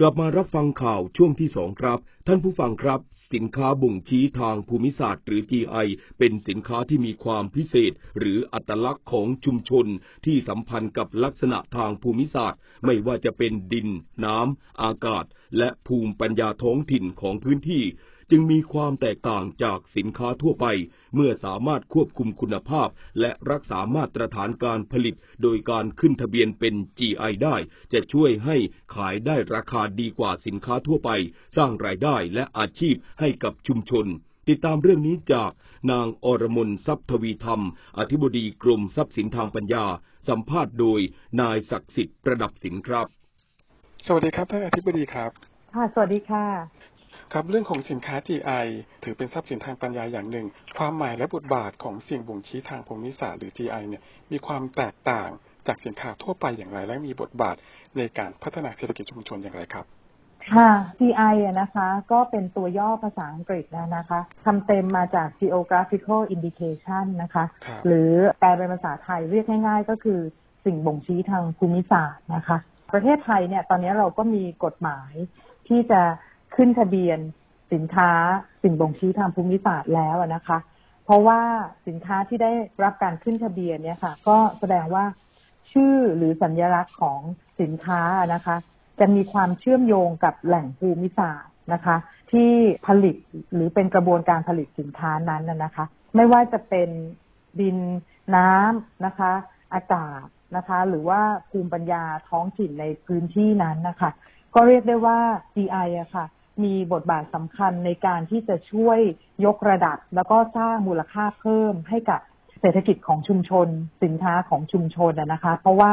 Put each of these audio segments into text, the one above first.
กลับมารับฟังข่าวช่วงที่สองครับ ท่านผู้ฟังครับ สินค้าบ่งชี้ทางภูมิศาสตร์หรือ GI เป็นสินค้าที่มีความพิเศษ หรืออัตลักษณ์ของชุมชน ที่สัมพันธ์กับลักษณะทางภูมิศาสตร์ ไม่ว่าจะเป็นดิน น้ำ อากาศ และภูมิปัญญาท้องถิ่นของพื้นที่ จึงมีความแตกต่างจากสินค้าทั่วไป เมื่อสามารถควบคุมคุณภาพ และรักษามาตรฐานการผลิต โดยการขึ้นทะเบียนเป็น GI ได้ จะช่วยให้ขายได้ราคาดีกว่าสินค้าทั่วไป สร้างรายได้และอาชีพให้กับชุมชน ติดตามเรื่องนี้จากนางอรมนทรัพย์ทวีธรรม อธิบดีกรมทรัพย์สินทางปัญญา สัมภาษณ์โดยนายศักดิ์สิทธิ์ประดับสินครับ สวัสดีครับท่านอธิบดีครับค่ะสวัสดีค่ะ ครับเรื่องของสินค้า GI ถือเป็นทรัพย์สินทางปัญญาอย่างหนึ่ง ความหมายและบทบาทของสิ่งบ่งชี้ทางภูมิศาสตร์หรือ GI เนี่ยมีความแตกต่างจากสินค้าทั่วไปอย่างไร และมีบทบาทในการพัฒนาเศรษฐกิจชุมชนอย่างไรครับค่ะ GI อะนะคะก็เป็นตัวย่อภาษาอังกฤษนะนะคะคำเต็มมาจาก geographical indication นะคะครับหรือแปลเป็นภาษาไทยเรียกง่าย ๆ ก็คือสิ่งบ่งชี้ทางภูมิศาสตร์นะคะ ประเทศไทยเนี่ยตอนนี้เราก็มีกฎหมายที่จะ ขึ้นทะเบียนสินค้าสิ่งบ่งชี้ทางภูมิศาสตร์แล้วนะคะ เพราะว่าสินค้าที่ได้รับการขึ้นทะเบียนเนี่ยค่ะ ก็แสดงว่าชื่อหรือสัญลักษณ์ของสินค้านะคะ จะมีความเชื่อมโยงกับแหล่งภูมิศาสตร์นะคะ ที่ผลิตหรือเป็นกระบวนการผลิตสินค้านั้นนะนะคะ ไม่ว่าจะเป็นดินน้ำนะคะ อากาศนะคะ หรือว่าภูมิปัญญาท้องถิ่นในพื้นที่นั้นนะคะ ก็เรียกได้ว่า GI อะค่ะ มีบทบาทสำคัญในการที่จะช่วยยกระดับ แล้วก็สร้างมูลค่าเพิ่มให้กับเศรษฐกิจของชุมชน สินค้าของชุมชนนะคะ เพราะว่า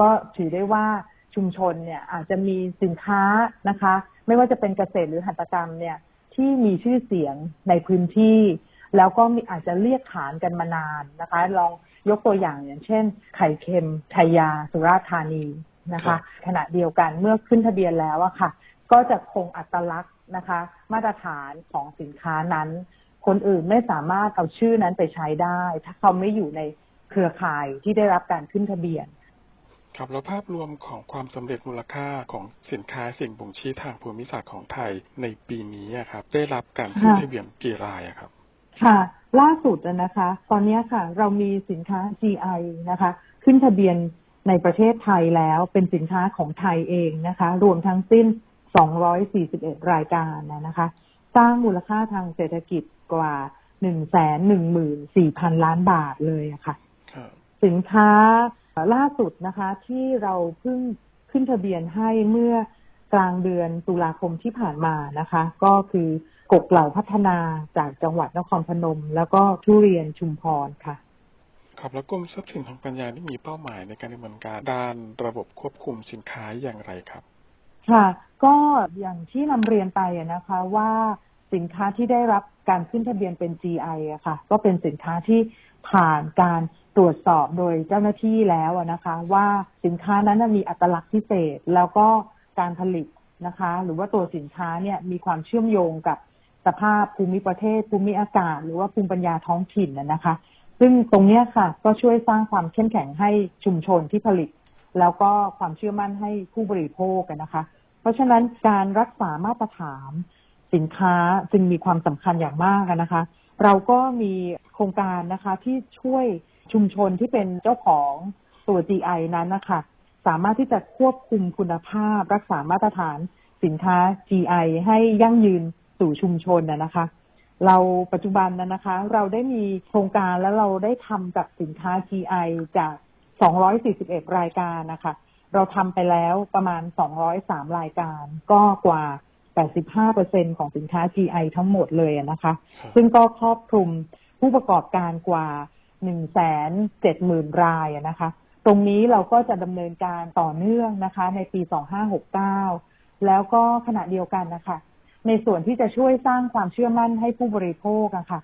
ก็ถือได้ว่าชุมชนเนี่ยอาจจะมีสินค้านะคะ ไม่ว่าจะเป็นเกษตรหรือหัตถกรรมเนี่ยที่มีชื่อเสียงในพื้นที่ แล้วก็มีอาจจะเรียกขานกันมานานนะคะ ลองยกตัวอย่างอย่างเช่น ไข่เค็มชัยยาสุราษฎร์ธานีนะคะ ขณะเดียวกันเมื่อขึ้นทะเบียนแล้วอะค่ะ ก็จะคงอัตลักษณ์นะคะ มาตรฐานของสินค้านั้น คนอื่นไม่สามารถเอาชื่อนั้นไปใช้ได้ ถ้าเขาไม่อยู่ในเครือข่ายที่ได้รับการขึ้นทะเบียน ครับแล้วภาพรวมของความสำเร็จมูลค่าของสินค้าสิ่งบ่งชี้ทางภูมิศาสตร์ของไทยในปีนี้อะครับ ได้รับการขึ้นค่ะทะเบียนกี่รายอะครับ ค่ะ ล่าสุดอะนะคะ ตอนนี้ค่ะ เรามีสินค้า GI นะคะ ขึ้นทะเบียนในประเทศไทยแล้วเป็นสินค้าของไทยเองนะคะ รวมทั้งสิ้น 241 รายการนะคะ สร้างมูลค่าทางเศรษฐกิจกว่า 114,000 ล้านบาทเลยอะค่ะครับสินค้าล่าสุดนะคะ ที่เราเพิ่งขึ้นทะเบียนให้เมื่อกลางเดือนตุลาคมที่ผ่านมานะคะ ก็คือกกเหล่าพัฒนาจากจังหวัดนครพนม แล้วก็ทุเรียนชุมพรค่ะ ครับแล้วกรมทรัพย์สินทางปัญญานี่มีเป้าหมายในการดำเนินการด้านระบบควบคุมสินค้าอย่างไรครับ ค่ะ ก็อย่างที่นำเรียนไปนะคะว่าสินค้าที่ได้รับการขึ้นทะเบียนเป็น GI อะค่ะ ก็เป็นสินค้าที่ผ่านการตรวจสอบโดยเจ้าหน้าที่แล้วนะคะ ว่าสินค้านั้นมีอัตลักษณ์พิเศษ แล้วก็การผลิตนะคะ หรือว่าตัวสินค้าเนี่ยมีความเชื่อมโยงกับสภาพภูมิประเทศ ภูมิอากาศ หรือว่าภูมิปัญญาท้องถิ่นนะคะ ซึ่งตรงนี้ค่ะ ก็ช่วยสร้างความเข้มแข็งให้ชุมชนที่ผลิต แล้วก็ความเชื่อมั่นให้ผู้บริโภคกันนะคะ เพราะฉะนั้นการรักษามาตรฐานสินค้าจึงมีความสำคัญอย่างมากนะคะ เราก็มีโครงการนะคะที่ช่วยชุมชนที่เป็นเจ้าของตัว GI นั้นนะคะ สามารถที่จะควบคุมคุณภาพ รักษามาตรฐานสินค้า GI ให้ยั่งยืนสู่ชุมชนนะนะคะ เราปัจจุบันนั้นนะคะ เราได้มีโครงการแล้วเราได้ทำกับสินค้า GI จาก 241 รายการนะคะ เราทำไปแล้วประมาณ 203 รายการ ก็กว่า 85%ของสินค้า GI ทั้งหมดเลยอะนะคะครับซึ่งก็ครอบคลุมผู้ประกอบการกว่า 170,000 รายอะนะคะ ตรงนี้เราก็จะดำเนินการต่อเนื่องนะคะ ในปี 2569 แล้วก็ขณะเดียวกันนะคะ ในส่วนที่จะช่วยสร้างความเชื่อมั่นให้ผู้บริโภคอะค่ะ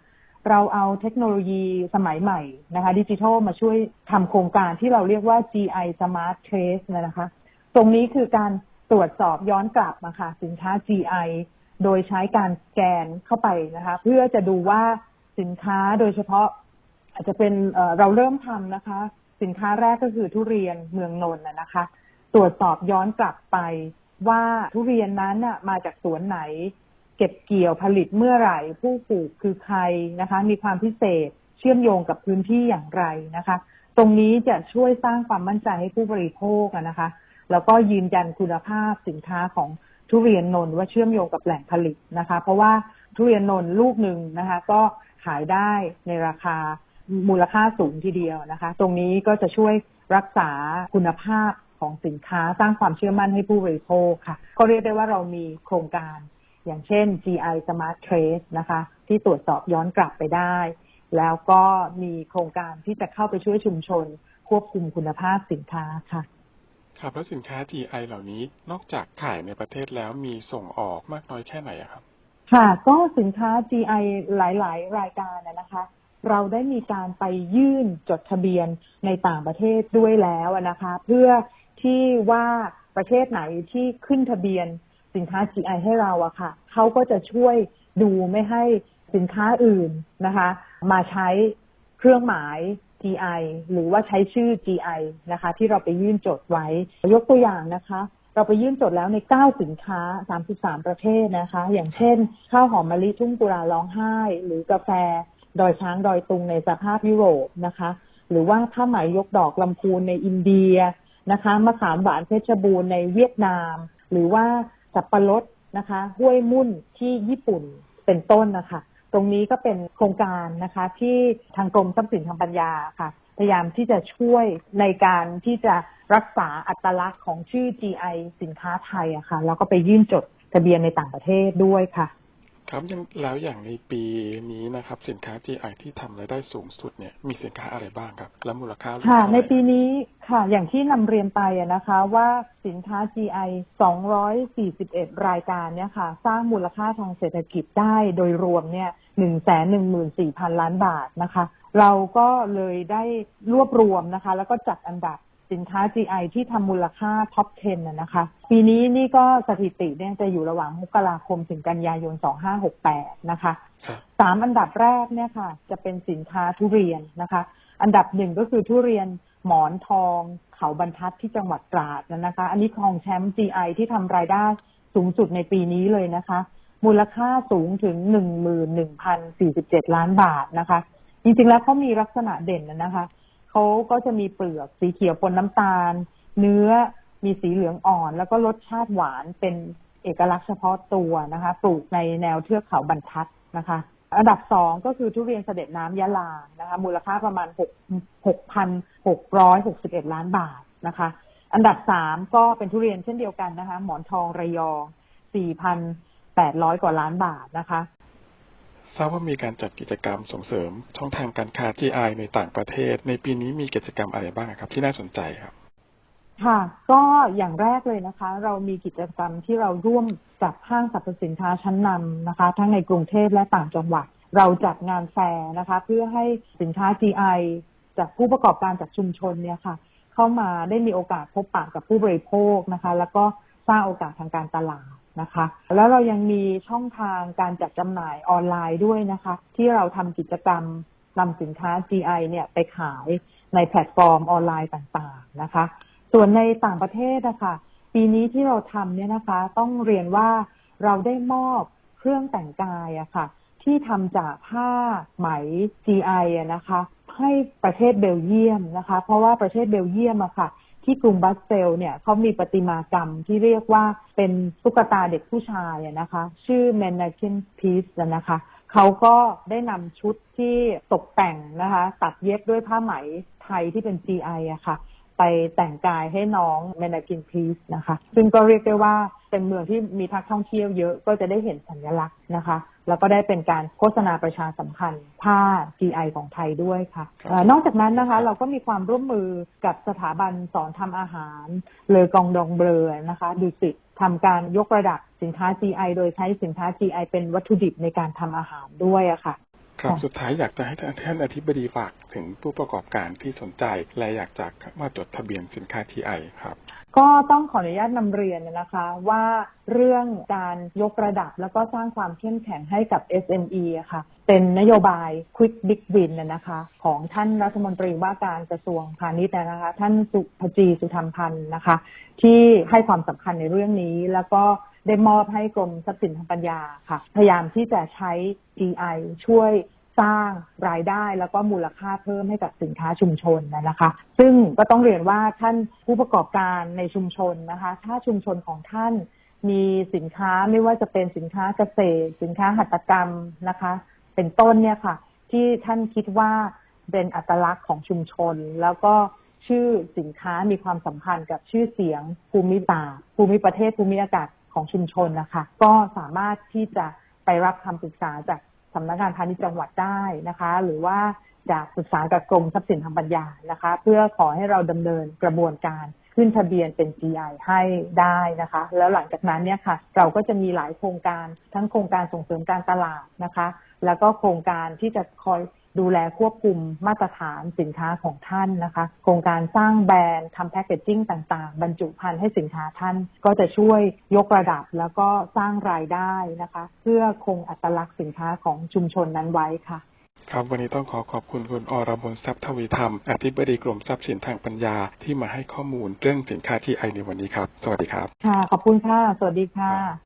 เราเอาเทคโนโลยีสมัยใหม่นะคะดิจิทัลมาช่วยทำโครงการที่เราเรียกว่า GI Smart Trace นะคะ ตรงนี้คือการตรวจสอบย้อนกลับนะคะสินค้า GI โดยใช้การสแกนเข้าไปนะคะ เพื่อจะดูว่าสินค้าโดยเฉพาะ อาจจะเป็นเราเริ่มทำนะคะ สินค้าแรกก็คือทุเรียนเมืองนนท์นะคะ ตรวจสอบย้อนกลับไปว่าทุเรียนนั้นมาจากสวนไหน เก็บเกี่ยวผลิตเมื่อไหร่ ผู้ปลูกคือใครนะคะ มีความพิเศษเชื่อมโยงกับพื้นที่อย่างไรนะคะ ตรงนี้จะช่วยสร้างความมั่นใจให้ผู้บริโภคนะคะ แล้วก็ยืนยันคุณภาพสินค้าของทุเรียนนนท์ว่าเชื่อมโยงกับแหล่งผลิตนะคะ เพราะว่าทุเรียนนนท์ลูกหนึ่งนะคะ ก็ขายได้ในราคามูลค่าสูงทีเดียวนะคะ ตรงนี้ก็จะช่วยรักษาคุณภาพของสินค้าสร้างความเชื่อมั่นให้ผู้บริโภคค่ะ ก็เรียกได้ว่าเรามีโครงการ อย่างเช่น GI Smart Trace นะคะ ที่ตรวจสอบย้อนกลับไปได้ แล้วก็มีโครงการที่จะเข้าไปช่วยชุมชน ควบคุมคุณภาพสินค้าค่ะครับแล้วสินค้า GI เหล่านี้นอกจากขายในประเทศแล้วมีส่งออกมากน้อยแค่ไหนอะครับ ค่ะ ก็สินค้า GI หลาย ๆ รายการนะนะคะ เราได้มีการไปยื่นจดทะเบียนในต่างประเทศด้วยแล้วนะคะ เพื่อที่ว่าประเทศไหนที่ขึ้นทะเบียน สินค้า GI ให้เราอะค่ะเขาก็จะช่วยดูไม่ให้สินค้าอื่นนะคะ มาใช้เครื่องหมาย GI หรือว่าใช้ชื่อ GI นะคะ ที่เราไปยื่นจดไว้ ยกตัวอย่างนะคะ เราไปยื่นจดแล้วใน 9 สินค้า 33 ประเทศนะคะ อย่างเช่น ข้าวหอมมะลิทุ่งกุราร้องไห้ หรือกาแฟ ดอยช้างดอยตุงในสภาพยุโรปนะคะ หรือว่าผ้าไหมยกดอกลำพูนในอินเดียนะคะมะขามหวานเพชรบูรณ์ในเวียดนาม หรือว่า สับปะรดนะคะห้วยมุ่นที่ญี่ปุ่นเป็นต้นนะคะ ตรงนี้ก็เป็นโครงการนะคะ ที่ทางกรมทรัพย์สินทางปัญญาค่ะ พยายามที่จะช่วยในการที่จะรักษาอัตลักษณ์ของชื่อ GI สินค้าไทยอะค่ะแล้วก็ไปยื่นจดทะเบียนในต่างประเทศด้วยค่ะ ครับยังแล้วอย่างในปีนี้นะครับ สินค้า GI ที่ทำรายได้สูงสุดเนี่ยมีสินค้าอะไรบ้างครับ และมูลค่ารวมค่ะเท่าไหร่ในปีนี้ค่ะ อย่างที่นำเรียนไปอะนะคะว่าสินค้า GI 241 รายการเนี่ยค่ะ สร้างมูลค่าทางเศรษฐกิจได้โดยรวมเนี่ย114,000 ล้านบาทนะคะ เราก็เลยได้รวบรวมนะคะ แล้วก็จัดอันดับ สินค้า GI ที่ทำมูลค่าท็อป 10นะนะคะ ปีนี้นี่ก็สถิติเนี่ยจะอยู่ระหว่างมกราคมถึงกันยายน 2568 นะคะครับสามอันดับแรกเนี่ยค่ะ จะเป็นสินค้าทุเรียนนะคะ อันดับหนึ่งก็คือทุเรียนหมอนทองเขาบรรทัดที่จังหวัดตราดนะคะ อันนี้ครองแชมป์ GI ที่ทำรายได้สูงสุดในปีนี้เลยนะคะ มูลค่าสูงถึง 11,047 ล้านบาทนะคะ จริงๆแล้วเขามีลักษณะเด่นนะนะคะ เขาก็จะมีเปลือกสีเขียวปนน้ำตาล เนื้อมีสีเหลืองอ่อน แล้วก็รสชาติหวานเป็นเอกลักษณ์เฉพาะตัวนะคะ ปลูกในแนวเทือกเขาบรรทัดนะคะอันดับสองก็คือทุเรียนเสด็จน้ำยะลานะคะ มูลค่าประมาณหกหกพันหกร้อยหกสิบเอ็ดล้านบาทนะคะ อันดับสามก็เป็นทุเรียนเช่นเดียวกันนะคะ หมอนทองระยองสี่พันแปดร้อยกว่าล้านบาทนะคะ ทราบว่ามีการจัดกิจกรรมส่งเสริม ช่องทางการค้า GI ในต่างประเทศ ในปีนี้มีกิจกรรมอะไรบ้างครับ ที่น่าสนใจครับ ค่ะ ก็อย่างแรกเลยนะคะ เรามีกิจกรรมที่เราร่วมกับห้างสรรพสินค้าชั้นนำนะคะ ทั้งในกรุงเทพและต่างจังหวัด เราจัดงานแฟร์นะคะ เพื่อให้สินค้า GI จากผู้ประกอบการจากชุมชนเนี่ยค่ะ เข้ามาได้มีโอกาสพบปะกับผู้บริโภคนะคะ แล้วก็สร้างโอกาสทางการตลาด นะคะ แล้วเรายังมีช่องทางการจัดจำหน่ายออนไลน์ด้วยนะคะ ที่เราทำกิจกรรมนำสินค้า GI เนี่ยไปขายในแพลตฟอร์มออนไลน์ต่างๆนะคะ ส่วนในต่างประเทศนะคะปีนี้ที่เราทำเนี่ยนะคะ ต้องเรียนว่าเราได้มอบเครื่องแต่งกายอะค่ะ ที่ทำจากผ้าไหม GI อะนะคะ ให้ประเทศเบลเยียมนะคะ เพราะว่าประเทศเบลเยียมอะค่ะ ที่กรุงบัสเซลเนี่ยเขามีประติมากรรมที่เรียกว่าเป็นตุ๊กตาเด็กผู้ชายนะคะ ชื่อ Mannequin Piece นะคะเขาก็ได้นำชุดที่ตกแต่งนะคะ ตัดเย็บด้วยผ้าไหมไทยที่เป็น GI อะค่ะ ไปแต่งกายให้น้องแมนากินพีซนะคะ ซึ่งก็เรียกได้ว่า เป็นเมืองที่มีนักท่องเที่ยวเยอะก็จะได้เห็นสัญลักษณ์นะคะ แล้วก็ได้เป็นการโฆษณาประชาสัมพันธ์ผ้า GI ของไทยด้วยค่ะครับเอ่อนอกจากนั้นนะคะเราก็มีความร่วมมือกับสถาบันสอนทำอาหาร เลอกองดองเบลอนะคะดูสิทำการยกระดับสินค้า GI โดยใช้สินค้า GI เป็นวัตถุดิบในการทำอาหารด้วยอะค่ะครับค่ะสุดท้ายอยากจะให้ท่านอธิบดีฝากถึงผู้ประกอบการที่สนใจ และอยากจะมาจดทะเบียนสินค้า GI ครับ ก็ต้องขออนุญาตนำเรียนนะคะว่าเรื่องการยกระดับแล้วก็สร้างความเข้มแข็งให้กับ SME อะค่ะ เป็นนโยบาย Quick Big Win นะนะคะ ของท่านรัฐมนตรีว่าการกระทรวงพาณิชย์นะคะ ท่านสุภจีสุธรรมพันธ์นะคะ ที่ให้ความสำคัญในเรื่องนี้ แล้วก็ได้มอบให้กรมทรัพย์สินทางปัญญาค่ะ พยายามที่จะใช้ GI ช่วย สร้างรายได้แล้วก็มูลค่าเพิ่มให้กับสินค้าชุมชนนะคะ ซึ่งก็ต้องเรียนว่าท่านผู้ประกอบการในชุมชนนะคะ ถ้าชุมชนของท่านมีสินค้าไม่ว่าจะเป็นสินค้าเกษตร สินค้าหัตถกรรมนะคะ เป็นต้นเนี่ยค่ะ ที่ท่านคิดว่าเป็นอัตลักษณ์ของชุมชน แล้วก็ชื่อสินค้ามีความสัมพันธ์กับชื่อเสียง ภูมิศาสตร์ภูมิประเทศภูมิอากาศของชุมชนนะคะ ก็สามารถที่จะไปรับคำปรึกษาจาก สำนักงานพาณิชย์จังหวัดได้นะคะ หรือว่าจากปรึกษากับกรมทรัพย์สินทางปัญญานะคะ เพื่อขอให้เราดำเนินกระบวนการขึ้นทะเบียนเป็น GI ให้ได้นะคะ แล้วหลังจากนั้นเนี่ยค่ะ เราก็จะมีหลายโครงการทั้งโครงการส่งเสริมการตลาดนะคะ แล้วก็โครงการที่จะคอย ดูแลควบคุมมาตรฐานสินค้าของท่านนะคะ โครงการสร้างแบรนด์ทำแพคเกจจิ้งต่างๆ บรรจุภัณฑ์ให้สินค้าท่าน ก็จะช่วยยกระดับแล้วก็สร้างรายได้นะคะ เพื่อคงอัตลักษณ์สินค้าของชุมชนนั้นไว้ค่ะครับวันนี้ต้องขอขอบคุณคุณอรบุญทรัพย์ทวีธรรม อธิบดีกรมทรัพย์สินทางปัญญาที่มาให้ข้อมูลเรื่องสินค้า GI ในวันนี้ครับ สวัสดีครับ ค่ะ ขอบคุณค่ะ สวัสดีค่ะ